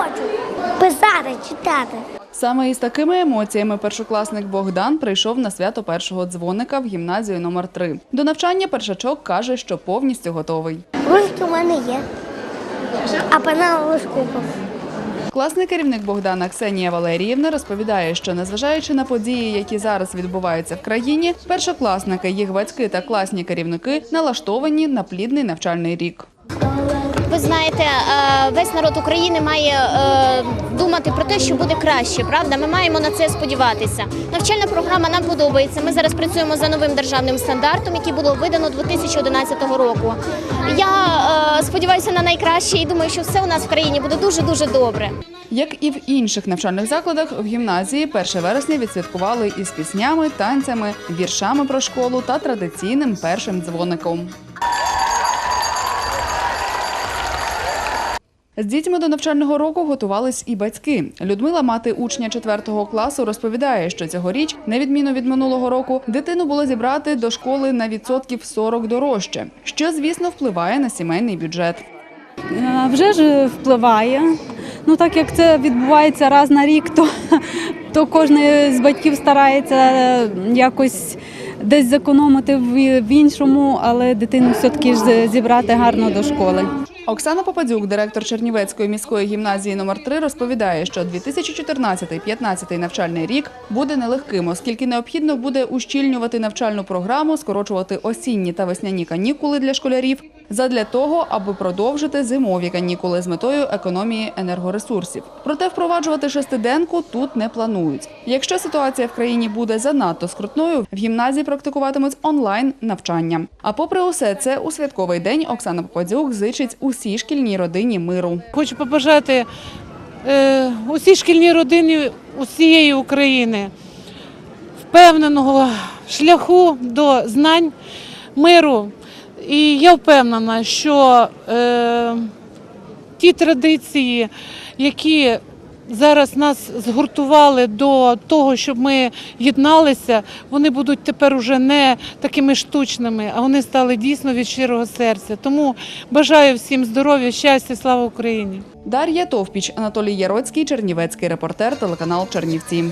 хочу писати, читати. Саме із такими емоціями першокласник Богдан прийшов на свято першого дзвоника в гімназію номер 3 До навчання першачок каже, що повністю готовий. Ручки в мене є. А пенал ось купив. Класний керівник Богдана Ксенія Валеріївна розповідає, що незважаючи на події, які зараз відбуваються в країні, першокласники, їх батьки та класні керівники налаштовані на плідний навчальний рік. Ви знаєте, е, весь народ України має е, думати про те, що буде краще. Правда, ми маємо на це сподіватися. Навчальна програма нам подобається. Ми зараз працюємо за новим державним стандартом, який було видано 2011 року. Я е, сподіваюся на найкраще і думаю, що все у нас в країні буде дуже дуже добре. Як і в інших навчальних закладах, в гімназії 1 вересня відсвяткували із піснями, танцями, віршами про школу та традиційним першим дзвоником. З дітьми до навчального року готувались і батьки. Людмила, мати учня 4 класу, розповідає, що цьогоріч, на відміну від минулого року, дитину було зібрати до школи на відсотків 40 дорожче, що, звісно, впливає на сімейний бюджет. Е, Вже ж впливає. Ну так як це відбувається раз на рік, то, то кожен з батьків старається е, якось десь зекономити в, іншому, але дитину все-таки ж зібрати гарно до школи. Оксана Попадюк, директор Чернівецької міської гімназії номер 3 розповідає, що 2014-15 навчальний рік буде нелегким, оскільки необхідно буде ущільнювати навчальну програму, скорочувати осінні та весняні канікули для школярів задля того, аби продовжити зимові канікули з метою економії енергоресурсів. Проте впроваджувати шестиденку тут не планують. Якщо ситуація в країні буде занадто скрутною, в гімназії практикуватимуть онлайн навчання. А попри усе це, у святковий день Оксана Попадюк зичить усій шкільній родині миру. Хочу побажати е, усій шкільній родині усієї України впевненого шляху до знань, миру. І я впевнена, що е, ті традиції, які зараз нас згуртували до того, щоб ми єдналися, вони будуть тепер уже не такими штучними, а вони стали дійсно від щирого серця. Тому бажаю всім здоров'я, щастя, слава Україні! Дар'я Товпіч, Анатолій Яроцький, Чернівецький репортер, телеканал Чернівці.